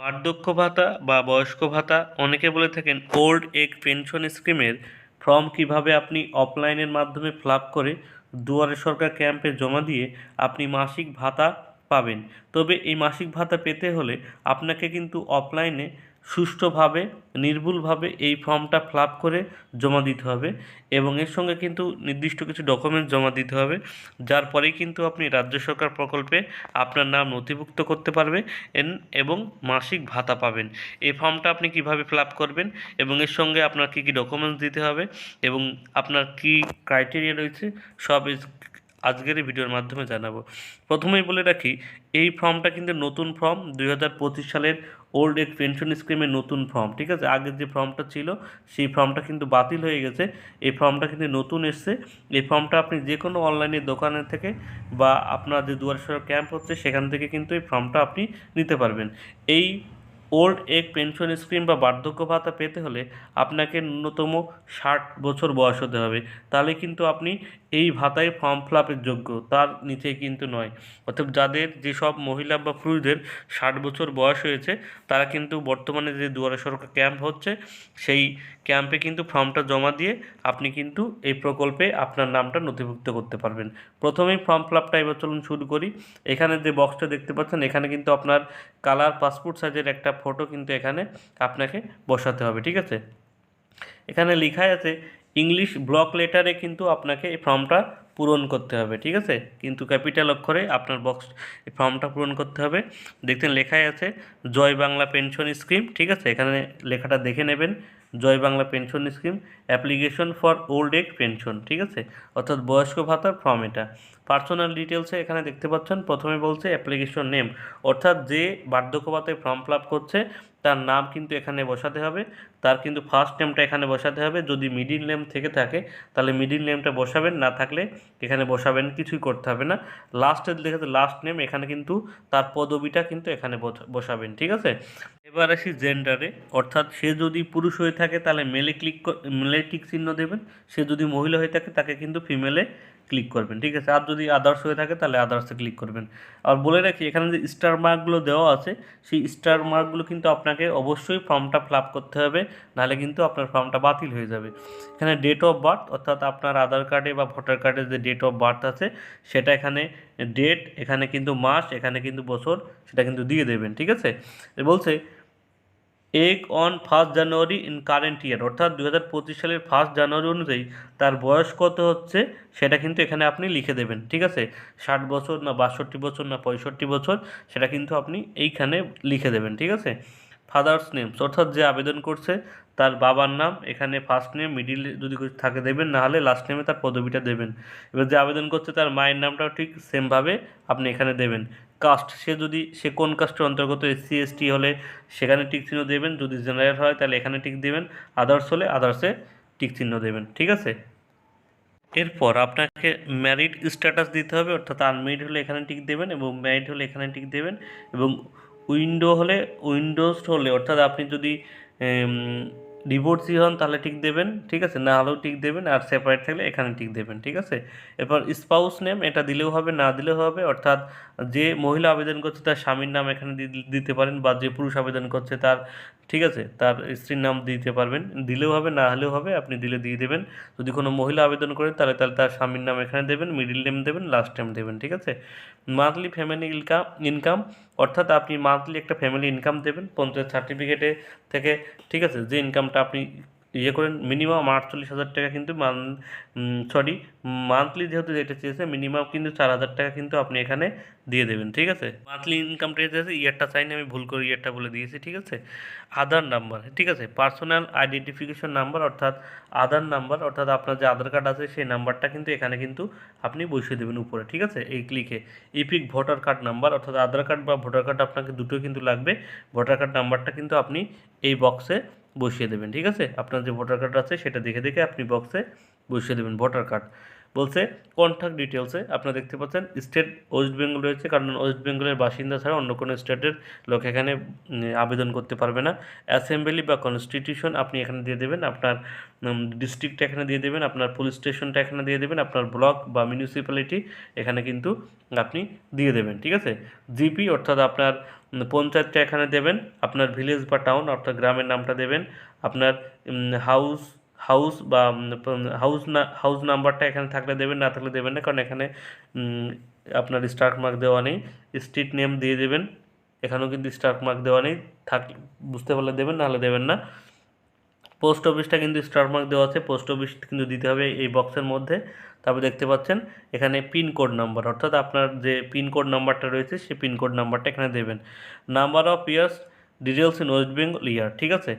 বার্ধক্য ভাতা বা বয়স্ক ভাতা, অনেকে বলে থাকেন ওল্ড এগ পেনশন স্কিমের ফর্ম কীভাবে আপনি অফলাইনের মাধ্যমে ফিল করে দুয়ারে সরকার ক্যাম্পে জমা দিয়ে আপনি মাসিক ভাতা পাবেন। তবে এই মাসিক ভাতা পেতে হলে আপনাকে কিন্তু অফলাইনে সুষ্ঠুভাবে, নির্ভুলভাবে এই ফর্মটা ফিল করে জমা দিতে হবে এবং এর সঙ্গে কিন্তু নির্দিষ্ট কিছু ডকুমেন্টস জমা দিতে হবে, যার পরেই কিন্তু আপনি রাজ্য সরকার প্রকল্পে আপনার নাম নথিভুক্ত করতে পারবে এবং মাসিক ভাতা পাবেন। এই ফর্মটা আপনি কীভাবে ফিল করবেন এবং এর সঙ্গে আপনার কী কী ডকুমেন্টস দিতে হবে এবং আপনার কী ক্রাইটেরিয়া রয়েছে, সব আজকের এই ভিডিওর মাধ্যমে জানাব। প্রথমেই বলে রাখি, এই ফর্মটা কিন্তু নতুন ফর্ম দুই হাজার পঁচিশ সালের ওল্ড এজ পেনশন স্কিমের নতুন ফর্ম ঠিক আছে? আগের যে ফর্মটা ছিল, সেই ফর্মটা কিন্তু বাতিল হয়ে গেছে। এই ফর্মটা কিন্তু নতুন এসছে। এই ফর্মটা আপনি যে কোনো অনলাইনের দোকানের থেকে বা আপনার যে দুয়ার সরকার ক্যাম্প হচ্ছে, সেখান থেকে কিন্তু এই ফর্মটা আপনি নিতে পারবেন। এই ওল্ড এগ পেনশন স্কিম বা বার্ধক্য ভাতা পেতে হলে আপনাকে ন্যূনতম ষাট বছর বয়স হতে হবে। তাহলে কিন্তু আপনি এই ভাতায় ফর্ম ফিল আপের যোগ্য। তার নিচে কিন্তু নয়। অর্থাৎ যাদের যেসব মহিলা বা পুরুষদের ষাট বছর বয়স হয়েছে, তারা কিন্তু বর্তমানে যে দুয়ারে সরকার ক্যাম্প হচ্ছে, সেই ক্যাম্পে কিন্তু ফর্মটা জমা দিয়ে আপনি কিন্তু এই প্রকল্পে আপনার নামটা নথিভুক্ত করতে পারবেন। প্রথমেই ফর্ম ফিল আপটা এবার চলুন শুরু করি। এখানে যে বক্সটা দেখতে পাচ্ছেন, এখানে কিন্তু আপনার কালার পাসপোর্ট সাইজের একটা ফটো কিন্তু এখানে আপনাকে বসাতে হবে, ঠিক আছে? এখানে লেখাই আছে ইংলিশ ব্লক লেটারে কিন্তু আপনাকে এই ফর্মটা পূরণ করতে হবে, ঠিক আছে? কিন্তু ক্যাপিটাল অক্ষরে আপনার বক্স ফর্মটা পূরণ করতে হবে। দেখতেন লেখাই আছে, জয় বাংলা পেনশন স্কিম ঠিক আছে? এখানে লেখাটা দেখে নেবেন, Joy Bangla pension scheme application for old age pension ঠিক আছে? অর্থাৎ বয়স্ক ভাতার ফর্ম এটা। পার্সোনাল ডিটেলসে এখানে দেখতে পাচ্ছেন, প্রথমে বলছে অ্যাপ্লিকেশন নেম অর্থাৎ যে বার্ধক্য ভাতায় ফর্ম ফিল করছে তার নাম কিন্তু এখানে বসাতে হবে। তার কিন্তু ফার্স্ট নেমটা এখানে বসাতে হবে। যদি মিডিল নেম থেকে থাকে, তাহলে মিডিল নেমটা বসাবেন। না থাকলে এখানে বসাবেন, কিছুই করতে হবে না। লাস্টের লেখাতে লাস্ট নেম এখানে কিন্তু তার পদবিটা কিন্তু এখানে বস- বসাবেন, ঠিক আছে? এবার আসি জেন্ডারে অর্থাৎ সে যদি পুরুষ হয়ে থাকে, তাহলে মেলে ক্লিক মেলে টিক চিহ্ন দেবেন। সে যদি মহিলা হয়ে থাকে, তাকে কিন্তু ফিমেলে ক্লিক করবেন, ঠিক আছে? আর যদি আদার্স হয়ে থাকে, তাহলে আদার্সে ক্লিক করবেন। আর বলে রাখি, এখানে যে স্টার মার্কগুলো দেওয়া আছে, সেই স্টার মার্কগুলো কিন্তু আপনাকে অবশ্যই ফর্মটা ফিল করতে হবে, নাহলে কিন্তু আপনার ফর্মটা বাতিল হয়ে যাবে। এখানে ডেট অফ বার্থ অর্থাৎ আপনার আধার কার্ডে বা ভোটার কার্ডে যে ডেট অফ বার্থ আছে, সেটা এখানে ডেট এখানে কিন্তু মাস, এখানে কিন্তু বছর, সেটা কিন্তু দিয়ে দেবেন, ঠিক আছে? বলছে এক on first January in current year অর্থাৎ দু হাজার পঁচিশ সালের ফার্স্ট জানুয়ারি অনুযায়ী তার বয়স কত হচ্ছে সেটা কিন্তু এখানে আপনি লিখে দেবেন, ঠিক আছে? ষাট বছর না বাষট্টি বছর না পঁয়ষট্টি বছর, সেটা কিন্তু আপনি এইখানে লিখে দেবেন, ঠিক আছে? ফাদার্স নেমস অর্থাৎ যে আবেদন করছে তার বাবার নাম, এখানে ফার্স্ট নেম মিডিল যদি থাকে দেবেন না হলে লাস্ট নেমে তার পদবিটা দেবেন। এবার যে আবেদন করছে তার মায়ের নামটাও ঠিক সেমভাবে আপনি এখানে দেবেন। কাস্ট সে যদি, সে কোন কাস্টের অন্তর্গত এসসি এসটি হলে সেখানে টিক চিহ্ন দেবেন, যদি জেনারেল হয় তাহলে এখানে টিক দেবেন আদার্স হলে আদার্সে টিক চিহ্ন দেবেন, ঠিক আছে? এরপর আপনাকে ম্যারিড স্ট্যাটাস দিতে হবে, অর্থাৎ আনমেরিড হলে এখানে টিক দেবেন এবং ম্যারিড হলে এখানে টিক দেবেন এবং উইন্ডো হলে, উইন্ডোজ হলে, অর্থাৎ আপনি যদি ডিভোর্সি হন তাহলে টিক দেবেন, ঠিক আছে? না হলেও টিক দেবেন, আর সেপারেট থাকলে এখানে টিক দেবেন, ঠিক আছে? এরপর স্পাউস নেম, এটা দিলেও হবে, না দিলেও হবে, অর্থাৎ যে মহিলা আবেদন করছে তার স্বামীর নাম এখানে দিতে পারেন বা যে পুরুষ আবেদন করছে তার ঠিক আছে? তার স্ত্রীর নাম দিতে পারবেন। দিলেও হবে, না হলেও হবে, আপনি দিলে দিয়ে দেবেন। যদি কোনো মহিলা আবেদন করেন, তাহলে তাহলে তার স্বামীর নাম এখানে দেবেন মিডিল নেম দেবেন লাস্ট নেম দেবেন, ঠিক আছে? মান্থলি ফ্যামিলি ইনকাম ইনকাম অর্থাৎ আপনি মান্থলি একটা ফ্যামিলি ইনকাম দেবেন, পঞ্চায়েত সার্টিফিকেটে থেকে, ঠিক আছে? যে ইনকামটা আপনি ইয়ে করেন মিনিমাম আটচল্লিশ হাজার টাকা কিন্তু মান সরি মান্থলি যেহেতু যেটা চেয়েছে মিনিমাম কিন্তু চার হাজার টাকা কিন্তু আপনি এখানে দিয়ে দেবেন, ঠিক আছে? মান্থলি ইনকাম রেট আছে ইয়ারটা চাইনি, আমি ভুল করে ইয়ারটা বলে দিয়েছি, ঠিক আছে? আধার নাম্বার ঠিক আছে? পার্সোনাল আইডেন্টিফিকেশন নাম্বার অর্থাৎ আধার নাম্বার অর্থাৎ আপনার যে আধার কার্ড আছে, সেই নাম্বারটা কিন্তু এখানে কিন্তু আপনি বসিয়ে দেবেন উপরে, ঠিক আছে? এই ক্লিকে ইপিক ভোটার কার্ড নাম্বার অর্থাৎ আধার কার্ড বা ভোটার কার্ড আপনাকে দুটো কিন্তু লাগবে। ভোটার কার্ড নাম্বারটা কিন্তু আপনি এই বক্সে বসিয়ে দেবেন, ঠিক আছে? আপনার যে ভোটার কার্ড আছে, সেটা দেখে দেখে আপনি বক্সে বসিয়ে দেবেন ভোটার কার্ড বলছে কন্ট্যাক্ট ডিটেলসে আপনারা দেখতে পাচ্ছেন স্টেট ওয়েস্ট বেঙ্গল রয়েছে, কারণ ওয়েস্ট বেঙ্গলের বাসিন্দা ছাড়া অন্য কোনো স্টেটের লোক এখানে আবেদন করতে পারবে না। অ্যাসেম্বলি বা কনস্টিটিউশন আপনি এখানে দিয়ে দেবেন, আপনার ডিস্ট্রিক্টটা এখানে দিয়ে দেবেন, আপনার পুলিশ স্টেশনটা এখানে দিয়ে দেবেন, আপনার ব্লক বা মিউনিসিপ্যালিটি এখানে কিন্তু আপনি দিয়ে দেবেন, ঠিক আছে? জিপি অর্থাৎ আপনার পঞ্চায়েতটা এখানে দেবেন, আপনার ভিলেজ বা টাউন অর্থাৎ গ্রামের নামটা দেবেন, আপনার হাউস হাউস বা হাউস না হাউস নাম্বারটা এখানে থাকলে দেবেন, না থাকলে দেবেন না, কারণ এখানে আপনার স্টার্ট মার্ক দেওয়া নেই স্ট্রিট নেম দিয়ে দেবেন, এখানেও কিন্তু স্টার্ট মার্ক দেওয়া নেই, থাক, বুঝতে পারলে দেবেন নাহলে দেবেন না। পোস্ট অফিসটা কিন্তু স্টার মার্ক দেওয়া আছে পোস্ট অফিস কিন্তু দিতে হবে এই বক্সের মধ্যে, তারপর দেখতে পাচ্ছেন, এখানে পিনকোড নাম্বার অর্থাৎ আপনার যে পিনকোড নাম্বারটা রয়েছে সেই পিনকোড নাম্বারটা এখানে দেবেন। Number of years details in West Bengal year ঠিক আছে?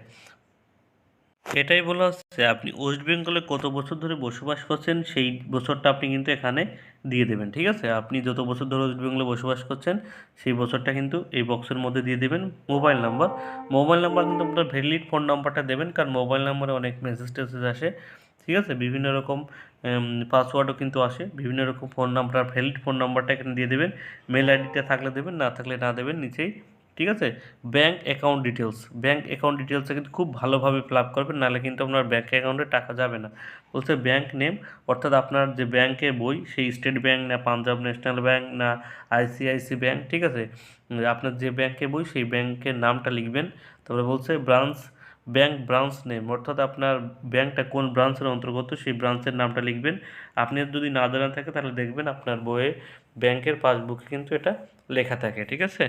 এটাই বলা হচ্ছে, আপনি ওয়েস্ট বেঙ্গলে কত বছর ধরে বসবাস করছেন, সেই বছরটা আপনি কিন্তু এখানে দিয়ে দেবেন, ঠিক আছে? আপনি যত বছর ধরে ওয়েস্ট বেঙ্গলে বসবাস করছেন, সেই বছরটা কিন্তু এই বক্সের মধ্যে দিয়ে দেবেন মোবাইল নাম্বার। মোবাইল নাম্বার কিন্তু আপনার ভ্যালিড ফোন নাম্বারটা দেবেন, কারণ মোবাইল নাম্বারে অনেক মেসেজ টেসেজ আসে, ঠিক আছে? বিভিন্ন রকম পাসওয়ার্ডও কিন্তু আসে, বিভিন্ন রকম ফোন নাম্বার ভ্যালিড ফোন নাম্বারটা এখানে দিয়ে দেবেন মেল আইডিটা থাকলে দেবেন, না থাকলে না দেবেন, নিচেই ঠিক আছে? Bank account details bank account ডিটেলসটা কিন্তু খুব ভালোভাবে ফিল আপ করবেন, নাহলে কিন্তু আপনার ব্যাঙ্ক অ্যাকাউন্টে টাকা যাবে না। বলছে ব্যাঙ্ক নেম অর্থাৎ আপনার যে ব্যাংকের বই, সেই স্টেট ব্যাঙ্ক না পাঞ্জাব ন্যাশনাল ব্যাঙ্ক না আইসিআইসি ব্যাঙ্ক ঠিক আছে? আপনার যে ব্যাংকের বই, সেই ব্যাঙ্কের নামটা লিখবেন। তারপরে বলছে ব্রাঞ্চ ব্যাংক ব্রাঞ্চ নেম, অর্থাৎ আপনার ব্যাংকটা কোন ব্রাঞ্চের অন্তর্গত সেই ব্রাঞ্চের নামটা লিখবেন। আপনি যদি না জানা থাকে তাহলে দেখবেন আপনার বইয়ে ব্যাংকের পাসবুকে কিন্তু এটা লেখা থাকে, ঠিক আছে?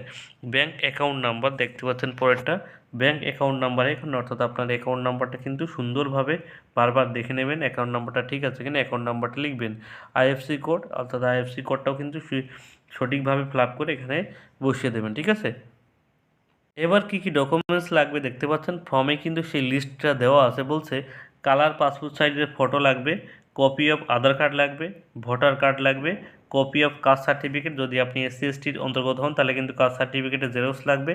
ব্যাংক অ্যাকাউন্ট নাম্বার দেখতে পাচ্ছেন পরেরটা। ব্যাংক অ্যাকাউন্ট নাম্বার এখানে, অর্থাৎ আপনার অ্যাকাউন্ট নাম্বারটা কিন্তু সুন্দরভাবে বারবার দেখে নেবেন, অ্যাকাউন্ট নাম্বারটা ঠিক আছে কিনা, অ্যাকাউন্ট নাম্বারটা লিখবেন। আইএফসি কোড, অর্থাৎ আইএফসি কোডটাও কিন্তু সঠিকভাবে ফিল করে এখানে বসিয়ে দেবেন, ঠিক আছে? এবার কি কি ডকুমেন্টস লাগবে দেখতে পাচ্ছেন? ফর্মে কিন্তু সেই লিস্টটা দেওয়া আছে, বলছে কালার পাসপোর্ট সাইজের ফটো লাগবে কপি অফ আধার কার্ড লাগবে ভোটার কার্ড লাগবে কপি অফ কাস্ট সার্টিফিকেট যদি আপনি এসসি এসটির অন্তর্গত হন, তাহলে কিন্তু কাস্ট সার্টিফিকেটের জেরক্স লাগবে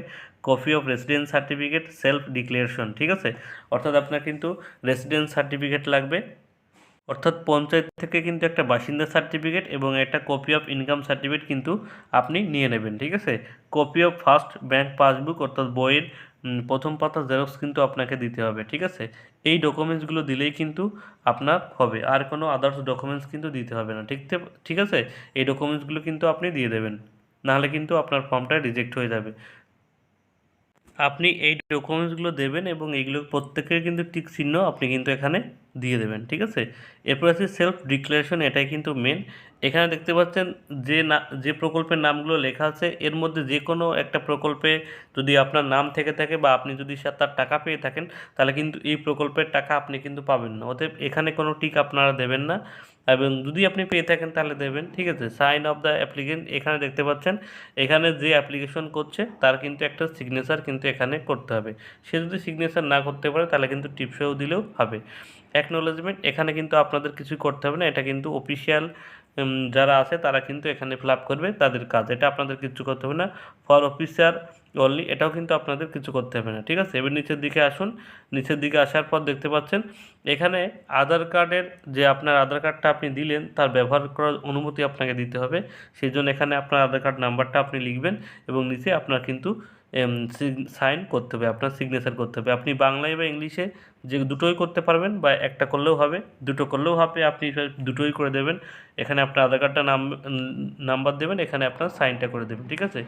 copy of residence certificate self declaration ঠিক আছে? অর্থাৎ আপনার কিন্তু রেসিডেন্স সার্টিফিকেট লাগবে অর্থাৎ পঞ্চায়েত থেকে কিন্তু একটা বাসিন্দা সার্টিফিকেট এবং একটা কপি অফ ইনকাম সার্টিফিকেট কিন্তু আপনি নিয়ে নেবেন, ঠিক আছে? Copy of first bank passbook অর্থাৎ বইয়ের প্রথম পাতা জেরক্স কিন্তু আপনাকে দিতে হবে, ঠিক আছে? এই ডকুমেন্টসগুলো দিলেই কিন্তু আপনার হবে, আর কোনো আদার্স ডকুমেন্টস কিন্তু দিতে হবে না, ঠিক ঠিক আছে? এই ডকুমেন্টসগুলো কিন্তু আপনি দিয়ে দেবেন, নাহলে কিন্তু আপনার ফর্মটা রিজেক্ট হয়ে যাবে। আপনি এই ডকুমেন্টসগুলো দেবেন এবং এইগুলো প্রত্যেকের কিন্তু টিক চিহ্ন আপনি কিন্তু এখানে দিয়ে দেবেন, ঠিক আছে? এরপর আছে সেলফ ডিক্লারেশন এটাই কিন্তু মেন এখানে দেখতে পাচ্ছেন যে না, যে প্রকল্পের নামগুলো লেখা আছে, এর মধ্যে যে কোনো একটা প্রকল্পে যদি আপনার নাম থেকে থাকে বা আপনি যদি তার টাকা পেয়ে থাকেন, তাহলে কিন্তু এই প্রকল্পের টাকা আপনি কিন্তু পাবেন না। অতএব এখানে কোনো টিক আপনারা দেবেন না। এবং যদি আপনি পেয়ে থাকেন তাহলে দেবেন, ঠিক আছে? সাইন অফ দ্য অ্যাপ্লিকেন্ট এখানে দেখতে পাচ্ছেন, এখানে যে অ্যাপ্লিকেশন করছে তার কিন্তু একটা সিগনেচার কিন্তু এখানে করতে হবে। সে যদি সিগনেচার না করতে পারে তাহলে কিন্তু টিপসেও দিলেও হবে। অ্যাকনোলেজমেন্ট এখানে কিন্তু আপনাদের কিছু করতে হবে না, এটা কিন্তু অফিসিয়াল যারা আছে তারা কিন্তু এখানে ফিল করবে তাদের কাজ, এটা আপনাদের কিছু করতে হবে না ফর অফিসার অনলি এটাও কিন্তু আপনাদের কিছু করতে হবে না, ঠিক আছে? এবার নিচের দিকে আসুন, নিচের দিকে আসার পর দেখতে পাচ্ছেন, এখানে আধার কার্ডের যে আপনার আধার কার্ডটা আপনি দিলেন, তার ব্যবহার করার অনুমতি আপনাকে দিতে হবে, সেই জন্য এখানে আপনার আধার কার্ড নাম্বারটা আপনি লিখবেন এবং নিচে আপনার কিন্তু সাইন করতে হবে, আপনার সিগনেচার করতে হবে। আপনি বাংলায় বা ইংলিশে যে দুটোই করতে পারবেন বা একটা করলেও হবে, দুটো করলেও হবে, আপনি দুটোই করে দেবেন। এখানে আপনার আধার কার্ডটা নাম, নাম্বার দেবেন, এখানে আপনার সাইনটা করে দেবেন, ঠিক আছে?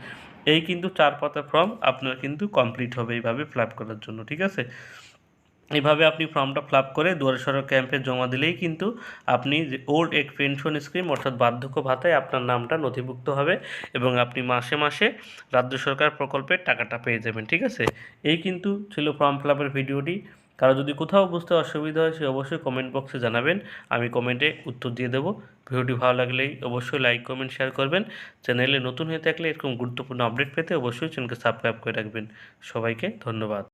এই কিন্তু চার পাতা ফর্ম আপনার কিন্তু কমপ্লিট হবে এইভাবে ফিল করার জন্য, ঠিক আছে? এইভাবে আপনি ফর্মটা ফিল আপ করে দুয়ারে সরকার ক্যাম্পে জমা দিলেই কিন্তু আপনি যে ওল্ড এক পেনশন স্কিম অর্থাৎ বার্ধক্য ভাতায় আপনার নামটা নথিভুক্ত হবে এবং আপনি মাসে মাসে রাজ্য সরকার প্রকল্পের টাকাটা পেয়ে যাবেন, ঠিক আছে? এই কিন্তু ছিল ফর্ম ফিল ভিডিওটি। কারও যদি কোথাও বুঝতে অসুবিধা হয় সে অবশ্যই কমেন্ট বক্সে জানাবেন। আমি কমেন্টে উত্তর দিয়ে দেবো। ভিডিওটি ভালো লাগলেই অবশ্যই লাইক কমেন্ট শেয়ার করবেন। চ্যানেলে নতুন হয়ে থাকলে এরকম গুরুত্বপূর্ণ আপডেট পেতে অবশ্যই চ্যানেলকে সাবস্ক্রাইব করে রাখবেন। সবাইকে ধন্যবাদ।